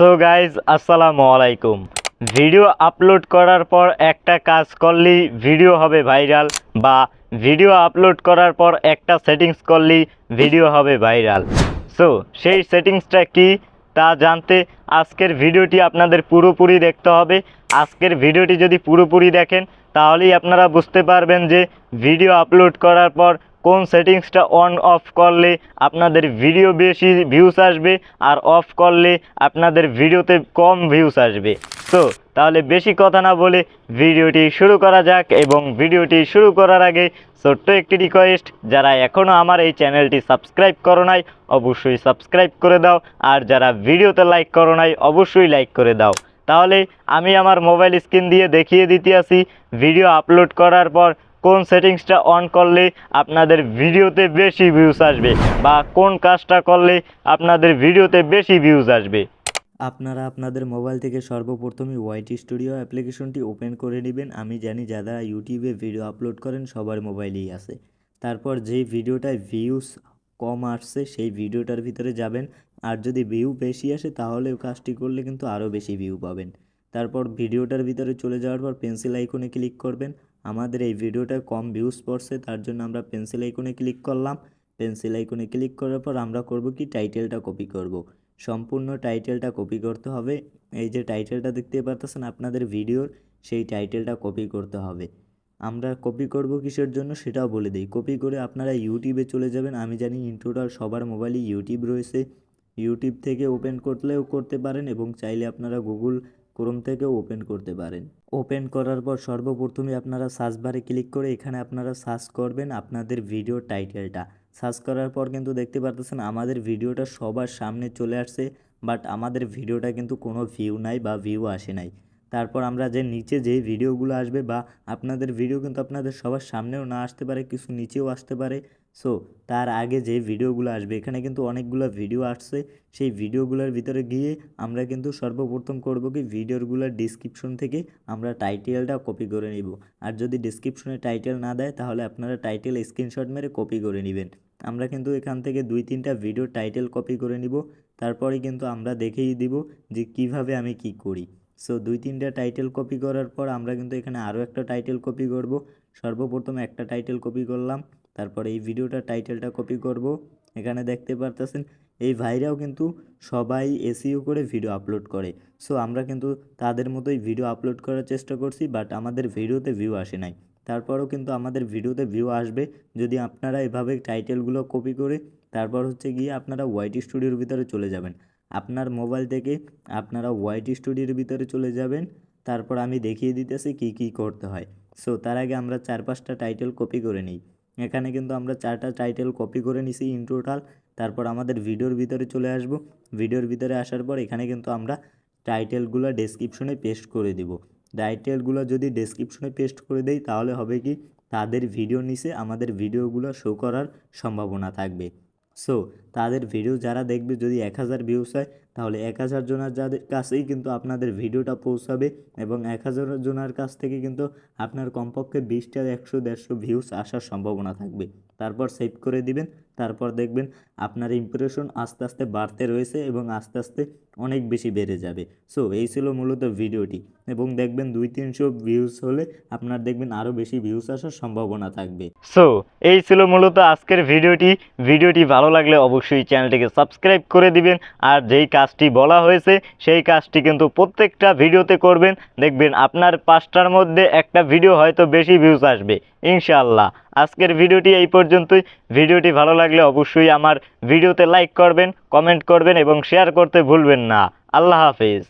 So guys আসসালামু আলাইকুম। Video upload করার পর একটা কাজ করলেই ভিডিও হবে ভাইরাল বা ভিডিও আপলোড করার পর একটা সেটিংস করলেই ভিডিও হবে ভাইরাল সো সেই সেটিংসটা কি তা জানতে আজকের ভিডিওটি আপনাদের পুরোপুরি দেখতে হবে। আজকের ভিডিওটি যদি পুরোপুরি দেখেন, তাহলেই আপনারা বুঝতে পারবেন যে ভিডিও আপলোড করার পর কোন সেটিংসটা অন অফ করলে আপনাদের ভিডিও বেশি ভিউস আসবে আর অফ করলে আপনাদের ভিডিওতে কম ভিউস আসবে। তো, তাহলে বেশি কথা না বলে ভিডিওটি শুরু করা যাক এবং ভিডিওটি শুরু করার আগে ছোট্ট একটি রিকোয়েস্ট যারা এখনও আমার এই চ্যানেলটি সাবস্ক্রাইব করো নাই, অবশ্যই সাবস্ক্রাইব করে দাও আর যারা ভিডিওতে লাইক করো নাই, অবশ্যই লাইক করে দাও। তাহলে আমি আমার মোবাইল স্ক্রিন দিয়ে দেখিয়ে দিতে আসি। ভিডিও আপলোড করার পর কোন সেটিংসটা অন করলে আপনাদের ভিডিওতে বেশি ভিউজ আসবে বা কোন কাজটা করলে আপনাদের ভিডিওতে বেশি ভিউজ আসবে? আপনারা আপনাদের মোবাইল থেকে সর্বপ্রথমে ওয়াইটি স্টুডিও অ্যাপ্লিকেশনটি ওপেন করে নেবেন। আমি জানি যারা ইউটিউবে ভিডিও আপলোড করেন, সবার মোবাইলেই আছে। তারপর যেই ভিডিওটায় ভিউস কম আসছে, সেই ভিডিওটার ভিতরে যাবেন। আর যদি ভিউ বেশি আসে, তাহলে কাজটি করলে কিন্তু আরও বেশি ভিউ পাবেন। তারপর ভিডিওটার ভিতরে চলে যাওয়ার পর পেন্সিল আইকনে ক্লিক করবেন। আমাদের এই ভিডিওটায় কম ভিউজ পড়ছে, তার জন্য আমরা পেন্সিল আইকনে ক্লিক করলাম। পেন্সিল আইকনে ক্লিক করার পর আমরা করব কি? টাইটেলটা কপি করব। সম্পূর্ণ টাইটেলটা কপি করতে হবে। এই যে টাইটেলটা দেখতে পারতেছেন আপনাদের ভিডিওর সেই টাইটেলটা কপি করতে হবে। আমরা কপি করব কিসের জন্য? সেটাও বলে দিই। কপি করে আপনারা ইউটিউবে চলে যাবেন। আমি জানি ইন্ট্রোটার সবার মোবাইলে ইউটিউব রয়েছে। ইউটিউব থেকে ওপেন করলেও করতে পারেন এবং চাইলে আপনারা গুগল ক্রোম থেকেও ওপেন করতে পারেন। ওপেন করার পর সর্বপ্রথমে আপনারা সার্চ বারে ক্লিক করে এখানে আপনারা সার্চ করবেন আপনাদের ভিডিও টাইটেলটা সার্চ করার পর কিন্তু দেখতে পারতেছেন আমাদের ভিডিওটা সবার সামনে চলে আসছে বাট আমাদের ভিডিওটা কিন্তু কোনো ভিউ নাই বা ভিউ আসে নাই। তারপর আমরা যে নিচে যে ভিডিওগুলো আসবে বা আপনাদের ভিডিও কিন্তু আপনাদের সবার সামনেও না আসতে পারে, কিছু নিচেও আসতে পারে। সো তার আগে যে ভিডিওগুলো আসবে, এখানে কিন্তু অনেকগুলো ভিডিও আসছে। সেই ভিডিওগুলোর ভিতরে গিয়ে আমরা কিন্তু সর্বপ্রথম করব কি, ভিডিওগুলোর ডিসক্রিপশন থেকে আমরা টাইটেলটা কপি করে নিব। আর যদি ডিসক্রিপশনে টাইটেল না দেয়, তাহলে আপনারা টাইটেল স্ক্রিনশট মেরে কপি করে নেবেন। আমরা কিন্তু এখান থেকে দুই তিনটা ভিডিও টাইটেল কপি করে নিব। তারপরে কিন্তু আমরা দেখেই দিব যে কীভাবে আমি কি করি। সো দুই তিনটা টাইটেল কপি করার পর আমরা কিন্তু এখানে আরও একটা টাইটেল কপি করব। সর্বপ্রথম একটা টাইটেল কপি করলাম, তারপরে এই ভিডিওটার টাইটেলটা কপি করব। এখানে দেখতে পারতেছেন, এই ভাইরাও কিন্তু সবাই এসিও করে ভিডিও আপলোড করে। সো আমরা কিন্তু তাদের মতোই ভিডিও আপলোড করার চেষ্টা করছি বাট আমাদের ভিডিওতে ভিউ আসে নাই। তারপরেও কিন্তু আমাদের ভিডিওতে ভিউ আসবে। যদি আপনারা এভাবে টাইটেলগুলো কপি করে, তারপর হচ্ছে গিয়ে আপনারা ওয়াইটি স্টুডিওর ভিতরে চলে যাবেন। আপনার মোবাইল থেকে আপনারা ওয়াইটি স্টুডিওর ভিতরে চলে যাবেন। তারপর আমি দেখিয়ে দিতেছি কি কি করতে হয়। সো তার আগে আমরা চার পাঁচটা টাইটেল কপি করে নিই। এখানে কিন্তু আমরা চারটা টাইটেল কপি করে নিছি ইন টোটাল তারপর আমাদের ভিডিওর ভিতরে চলে আসব। ভিডিওর ভিতরে আসার পর এখানে কিন্তু আমরা টাইটেলগুলো ডেসক্রিপশনে পেস্ট করে দিব। টাইটেলগুলো যদি ডেসক্রিপশনে পেস্ট করে দেই, তাহলে হবে কি? তাদের ভিডিও নিচে আমাদের ভিডিওগুলো শো করার সম্ভাবনা থাকবে। সো তাদের ভিডিও যারা দেখবে যদি এক হাজার ভিউস হয়, তাহলে এক হাজার জনের যাদের কাছেই কিন্তু আপনাদের ভিডিওটা পৌঁছাবে এবং এক হাজার জনের কাছ থেকে কিন্তু আপনার কমপক্ষে বিশটা একশো দেড়শো ভিউস আসার সম্ভাবনা থাকবে। তারপর সেভ করে দিবেন। তারপর দেখবেন আপনার ইমপ্রেশন আস্তে আস্তে বাড়তে রয়েছে এবং আস্তে আস্তে অনেক বেশি বেড়ে যাবে। সো এই ছিল মূলত ভিডিওটি। এবং দেখবেন দুই তিনশো ভিউস হলে আপনার দেখবেন আরও বেশি ভিউস আসার সম্ভাবনা থাকবে। সো এই ছিল মূলত আজকের ভিডিওটি। ভিডিওটি ভালো লাগলে অবশ্যই চ্যানেলটিকে সাবস্ক্রাইব করে দিবেন। আর যেই কাজটি বলা হয়েছে, সেই কাজটি কিন্তু প্রত্যেকটা ভিডিওতে করবেন। দেখবেন আপনার পাঁচটার মধ্যে একটা ভিডিও হয়তো বেশি ভিউজ আসবে। ইনশাআল্লাহ। আজকের ভিডিওটি এই পর্যন্তই। ভিডিওটি ভালো লাগলে অবশ্যই আমার ভিডিওতে লাইক করবেন কমেন্ট করবেন এবং শেয়ার করতে ভুলবেন না। আল্লাহ হাফিজ।